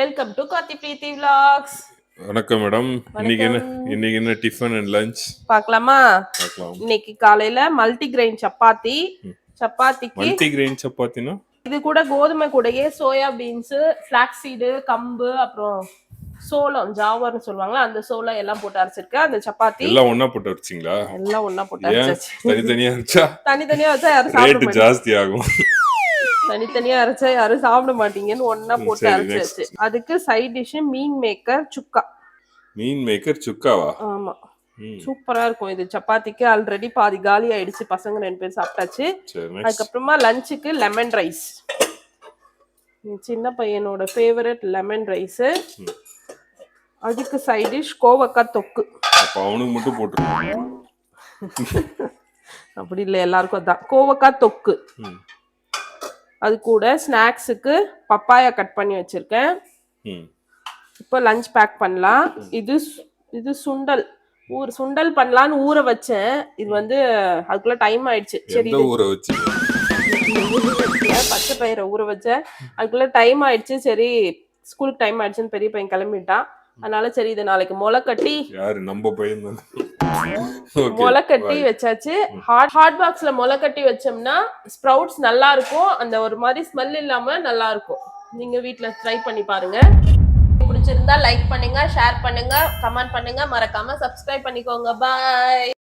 Welcome to Karthi Preethi vlogs. வணக்கம் madam. இன்னைக்கு என்ன இன்னைக்கு என்ன டிஃபன் அண்ட் லஞ்ச் பார்க்கலாமா? பார்க்கலாம். இன்னைக்கு காலையில மல்டி கிரெயின் சப்பாத்தி சப்பாத்திக்கு மல்டி கிரெயின் சப்பாத்தினா? இது கூட கோதுமை கூடயே சோயா பீன்ஸ் ஃபிளாக் சீடு கம்பு அப்புறம் சோளம் ஜாவர்னு சொல்லுவாங்களா அந்த சோளம் எல்லாம் போட்டு அரைச்சிருக்கேன். அந்த சப்பாத்தி எல்லாம் ஒண்ணா போட்டு வச்சிங்களா எல்லாம் ஒண்ணா போட்டு ஏன்? அரைச்சாச்சு. தனித்தனியா இருந்துச்சா தனித்தனியா வச்சா யாரும் சாப்பிட ஜாஸ்தி ஆகும். தனித்தனியா அரைச்சா யாரும் சாப்பிட மாட்டீங்கன்னு ஒண்ணா போட்டு அரைச்சாச்சு அதுக்கு சைட் டிஷ் மீன் மேக்கர் சுக்கா. மீன் மேக்கர் சுக்காவா? ஆமா. சூப்பரா இருக்கும் இது. சப்பாத்திக்கு ஆல்ரெடி பாதி காலி ஆயிடுச்சு. பசங்க ரெண்டு பேர் சாப்பிட்டாச்சு. அதுக்கப்புறமா லஞ்சுக்கு லெமன் ரைஸ் சின்ன பையனோட ஃபேவரட் லெமன் ரைஸ். அதுக்கு சைட் டிஷ் கோவக்காய் தொக்கு. அவனுக்கு மட்டும் போட்டுருக்கோம் அப்படி இல்லை எல்லாருக்கும் அதான். கோவக்காய் தொக்கு. அது கூட ஸ்நாக்ஸுக்கு பப்பாயா கட் பண்ணி வச்சிருக்கேன். இப்போ லஞ்ச் பேக் பண்ணலாம். இது இது சுண்டல். ஊர் சுண்டல் பண்ணலான்னு ஊற வச்சேன். இது வந்து அதுக்குள்ள டைம் ஆயிடுச்சு. சரி ஊரை வச்சு பச்சை பயிரை ஊற வச்சேன். அதுக்குள்ள டைம் ஆயிடுச்சு. சரி ஸ்கூலுக்கு டைம் ஆயிடுச்சுன்னு பெரிய பையன் கிளம்பிட்டான். அதனால சரி இதை நாளைக்கு முளை கட்டி யாரு? நம்ம பையன் முளை கட்டி. வச்சாச்சு. ஹாட் ஹாட் பாக்ஸ்ல முளை கட்டி வச்சோம்னா ஸ்ப்ரவுட்ஸ் நல்லா இருக்கும் அந்த ஒரு மாதிரி ஸ்மெல் இல்லாம நல்லா இருக்கும் நீங்க வீட்ல ட்ரை பண்ணி பாருங்க. பிடிச்சிருந்தா லைக் பண்ணுங்க ஷேர் பண்ணுங்க கமெண்ட் பண்ணுங்க. மறக்காம சப்ஸ்கிரைப் பண்ணிக்கோங்க. பாய்